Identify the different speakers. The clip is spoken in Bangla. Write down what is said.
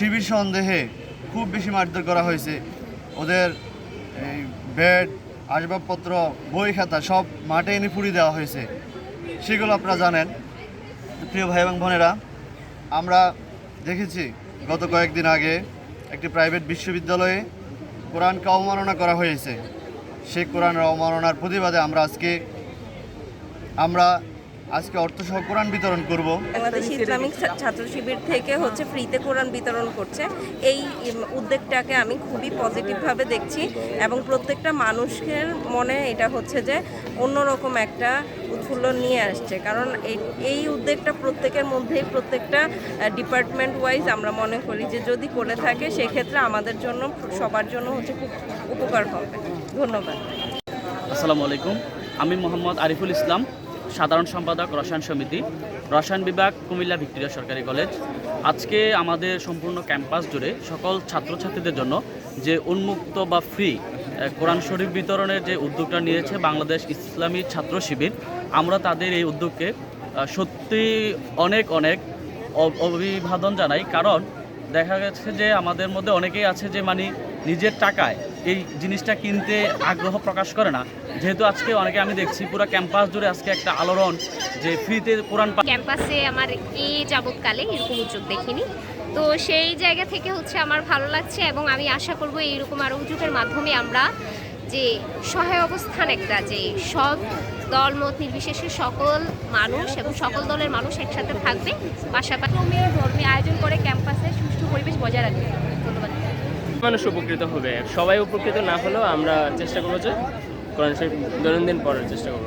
Speaker 1: শিবির সন্দেহে খুব বেশি মারধর করা হয়েছে। ওদের এই বেড আসবাবপত্র, বই খাতা সব মাঠে এনে পুড়িয়ে দেওয়া হয়েছে। সেগুলো আপনারা জানেন। প্রিয় ভাই এবং বোনেরা, আমরা দেখেছি গত কয়েকদিন আগে একটি প্রাইভেট বিশ্ববিদ্যালয়ে কোরআনকে অবমাননা করা হয়েছে। সেই কোরআনের অবমাননার প্রতিবাদে আমরা আজকে আমরা আজকে অর্থসহ কোরআন বিতরণ করব।
Speaker 2: বাংলাদেশ ইসলামিক ছাত্র শিবির থেকে হচ্ছে ফ্রিতে কোরআন বিতরণ করছে। এই উদ্যোগটাকে আমি খুবই পজিটিভভাবে দেখছি এবং প্রত্যেকটা মানুষের মনে এটা হচ্ছে যে অন্যরকম একটা উৎফুল্ল নিয়ে আসছে। কারণ এই- এই উদ্যোগটা প্রত্যেকের মধ্যেই প্রত্যেকটা ডিপার্টমেন্ট ওয়াইজ আমরা মনে করি যে যদি করে থাকে সেক্ষেত্রে আমাদের জন্য সবার জন্য হচ্ছে খুব উপকার হবে। ধন্যবাদ।
Speaker 3: আসসালামু আলাইকুম। আমি মোহাম্মদ আরিফুল ইসলাম। সাধারণ সম্পাদক রসায়ন সমিতি, রসায়ন বিভাগ, কুমিল্লা ভিক্টোরিয়া সরকারি কলেজ। আজকে আমাদের সম্পূর্ণ ক্যাম্পাস জুড়ে সকল ছাত্রছাত্রীদের জন্য যে উন্মুক্ত বা ফ্রি কোরআন শরীফ বিতরণের যে উদ্যোগটা নিয়েছে বাংলাদেশ ইসলামী ছাত্র শিবির, আমরা তাদের এই উদ্যোগকে সত্যি অনেক অনেক অভিবাদন জানাই। কারণ দেখা গেছে যে আমাদের মধ্যে অনেকেই আছে যে মানে নিজের টাকায় এই জিনিসটা কিনতে আগ্রহ প্রকাশ করে না। যেহেতু আজকে অনেকে আমি দেখছি পুরো ক্যাম্পাস জুড়ে আজকে একটা আলোড়ন যে ফ্রিতে কোরআন
Speaker 4: ক্যাম্পাসে আমার এই যাবৎকালে এরকম উদ্যোগ দেখিনি। তো সেই জায়গা থেকে হচ্ছে আমার ভালো লাগছে এবং আমি আশা করব এইরকম আরও উদ্যোগের মাধ্যমে আমরা যে সহায় অবস্থান একটা, যে সব দল, মত নির্বিশেষে সকল মানুষ এবং সকল দলের মানুষ একসাথে থাকবে। পাশাপাশি ধর্মীয় আয়োজন করে ক্যাম্পাসে সুষ্ঠু পরিবেশ বজায় রাখবে। ধন্যবাদ।
Speaker 5: মানুষ উপকৃত হবে। সবাই উপকৃত না হলেও আমরা চেষ্টা করব যে কোরআন শরীফ দৈনন্দিন পড়ার চেষ্টা করব।